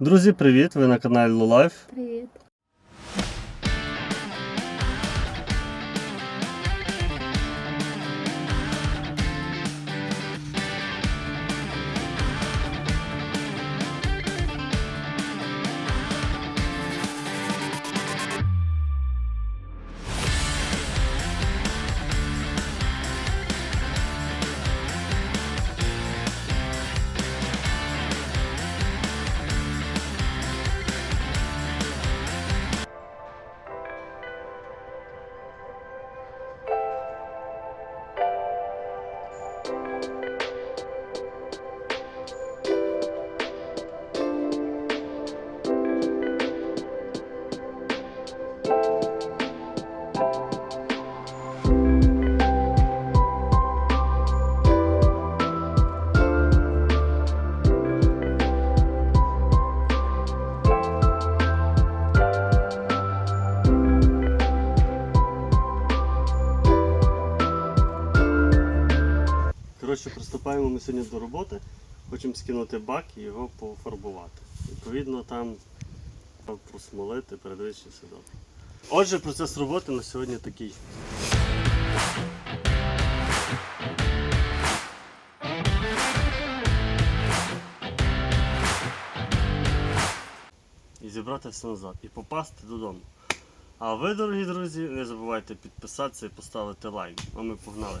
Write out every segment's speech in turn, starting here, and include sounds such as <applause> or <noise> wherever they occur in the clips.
Друзі, привіт! Ви на каналі Лулайф. Привіт. Коротше, приступаємо ми сьогодні до роботи. Хочемо скинути бак і його пофарбувати. Відповідно, там просмолити, передивитися все добре. Отже, процес роботи на сьогодні такий. І зібрати все назад і попасти додому. А ви, дорогі друзі, не забувайте підписатися і поставити лайк. А ми погнали.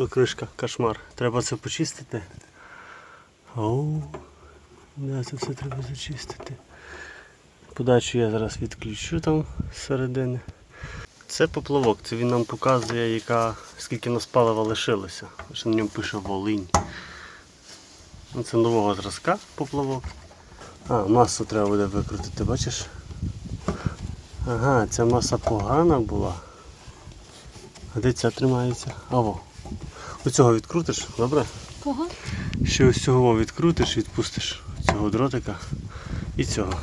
Що кришка, кошмар. Треба це почистити. Оу, да, це все треба зачистити. Подачу я зараз відключу там зсередини. Це поплавок, це він нам показує, яка, скільки нас палива лишилося. Що на ньому пише Волинь. Ну, Це нового зразка поплавок. А, масу треба буде викрутити, бачиш? Ага, ця маса погана була. А де ця тримається? Аво. Оцього відкрутиш, добре? Кого? Ще ось цього відкрутиш, відпустиш цього дротика і цього.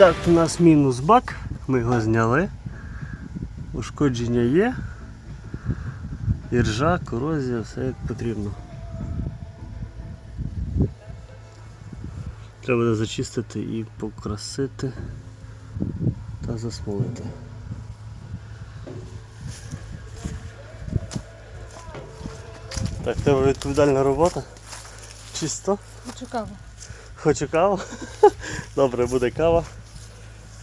Так, у нас мінус бак, ми його зняли. Ушкодження є. Іржа, корозія, все як потрібно. Треба буде зачистити і покрасити та засмолити. Так, тебе відповідальна робота. Чисто. Цікаво. Хочу каву? <laughs> Добре, буде кава.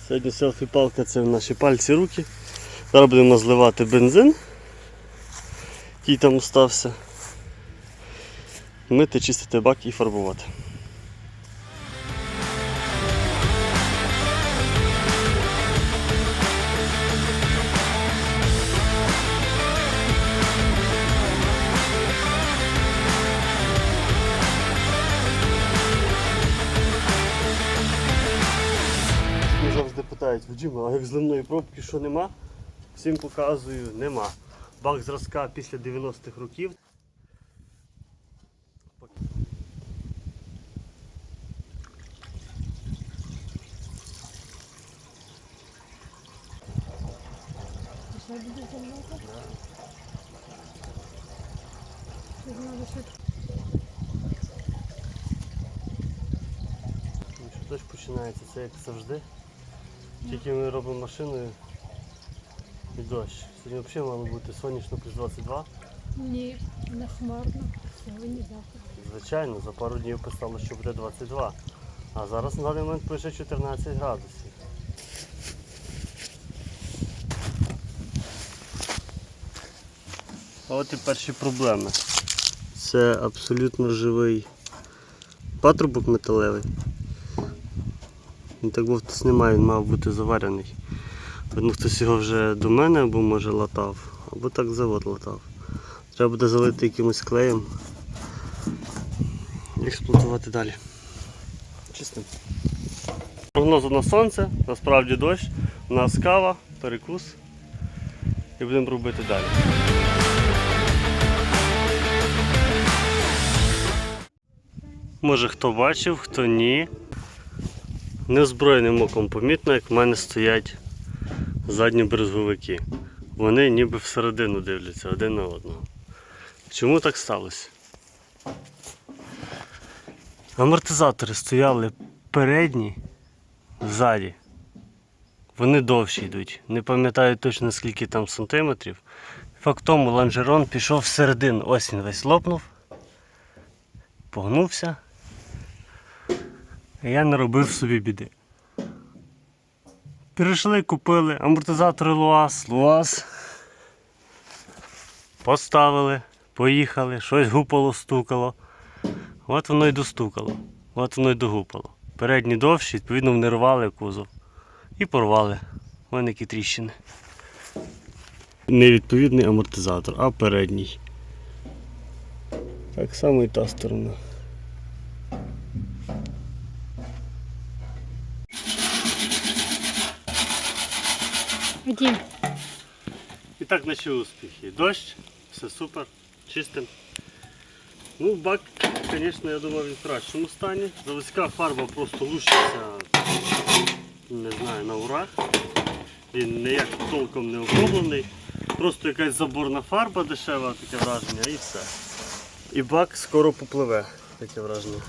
Сьогодні селфі-палка це наші пальці руки. Зараз будемо зливати бензин, який там остався. Мити, чистити бак і фарбувати. Питають, Вадима, а як зливної пробки що нема? Всім показую, нема. Бак зразка після 90-х років. Що Дощ починається, це як завжди. Тільки ми робимо машиною і дощ. Сьогодні взагалі мало бути сонячно плюс 22. ні, не хмарно. Сьогодні завтра. Звичайно, за пару днів писало, що буде 22. А зараз на даний момент пише 14 градусів. А от і перші проблеми. Це абсолютно живий патрубок металевий. Він так бовтись немає, він мав бути заварений. Видно, хтось його вже до мене або може латав, або так завод латав. Треба буде залити якимось клеєм і експлуатувати далі. Чистим. Прогнозу на сонце, насправді дощ, у нас кава, перекус і будемо робити далі. Може хто бачив, хто ні. Неозброєним оком помітно, як в мене стоять задні брезговики. Вони ніби всередину дивляться один на одного. Чому так сталося? Амортизатори стояли передні, ззаді. Вони довші йдуть. Не пам'ятаю точно скільки там сантиметрів. Факт тому, лонжерон пішов всередину. Ось він весь лопнув, погнувся. І я не робив собі біди. Перейшли, купили амортизатори Луаз, Луаз. Поставили, поїхали, щось гупало, стукало. От воно й достукало. От воно й догупало. Передні довші, відповідно, вони рвали кузов. І порвали. Вон які тріщини. Не відповідний амортизатор, а передній. Так само і та сторона. Вадим, І так наші успіхи. Дощ, все супер, чистим. Ну, бак, звісно, я думав, він в кращому стані. Заводська фарба просто лущиться, не знаю, на урах. Він ніяк толком не оброблений. Просто якась заборна фарба дешева, таке враження і все. І бак скоро попливе, таке враження.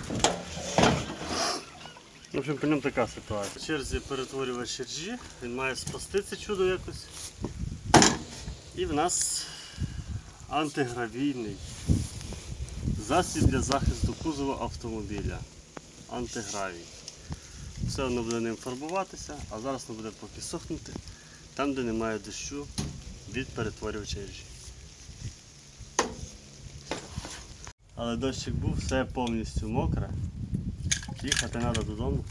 В общем, по ньому така ситуація. В черзі перетворювач ржі, він має спасти це чудо якось. І в нас антигравійний засіб для захисту кузова автомобіля. Антигравій. Все воно буде ним фарбуватися, а зараз воно буде поки сохнути там, де немає дощу від перетворювача ржі. Але дощик був, все повністю мокре. Їхати треба додому.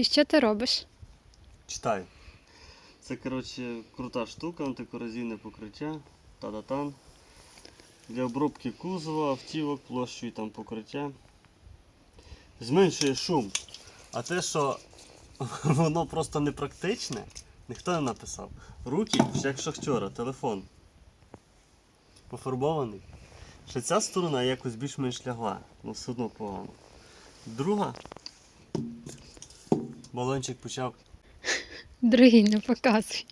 і що ти робиш? Читай. Це, коротше, крута штука, антикорозійне покриття, та-да-тан. Для обробки кузова, автівок, площою там покриття. Зменшує шум. А те, що <laughs> воно просто непрактичне, ніхто не написав. Руки, як шахтера, телефон. Пофарбований. Ще ця сторона якось більш-менш лягла, але все одно погано. Друга. Балончик почав Другий не показуй.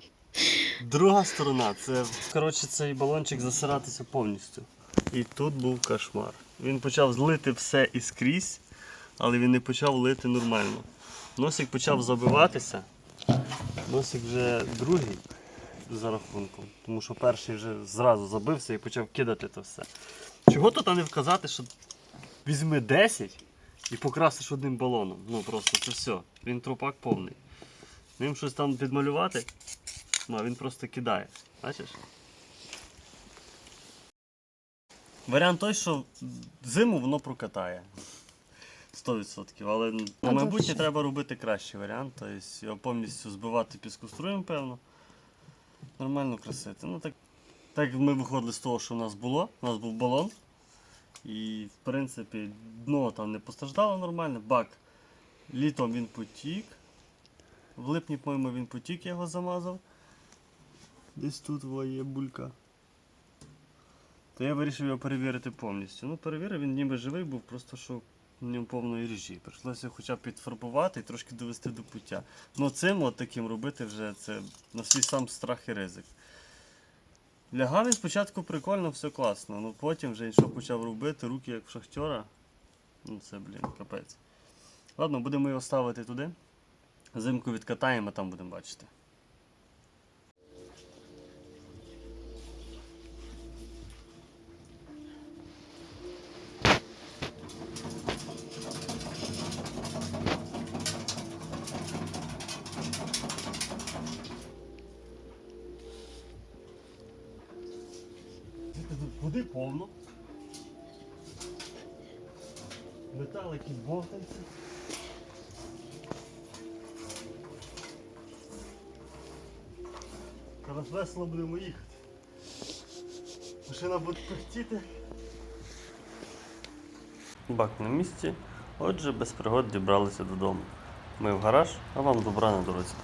Друга сторона це коротше цей балончик засиратися повністю. І тут був кошмар. Він почав злити все і скрізь, але він не почав лити нормально. Носик почав забиватися. Носик вже другий за рахунком, тому що перший вже зразу забився і почав кидати це все. Чого тут не вказати, що візьми 10 і покрасиш одним балоном. Ну просто це все. Він трупак повний. Ним щось там підмалювати. Ну, а він просто кидає. Бачиш? Варіант той, що зиму воно прокатає. 100%. Але на майбутнє треба робити кращий варіант. Тобто його повністю збивати піскоструєм, певно. Нормально красити. Ну так Так ми виходили з того, що в нас було, у нас був балон. І в принципі дно там не постраждало нормально, бак літом він потік. В липні, по-моєму, він потік, я його замазав. Десь тут є булька. То я вирішив його перевірити повністю. Ну, перевірив, він ніби живий був, просто що повної ріжі. Прийшлося хоча б підфарбувати і трошки довести до пуття. Ну цим от таким робити вже це на свій сам страх і ризик. Лягав він спочатку прикольно, все класно, ну потім вже що почав робити, руки як в шахтера. Ну це, блін, капець. Ладно, будемо його ставити туди. Зимку відкатаємо, там будемо бачити. Води повно. Металики бовтаються. Зараз весело будемо їхати. Машина буде пихтіти. Бак на місці. Отже, без пригод дібралися додому. Ми в гараж, а вам добра на дорозі.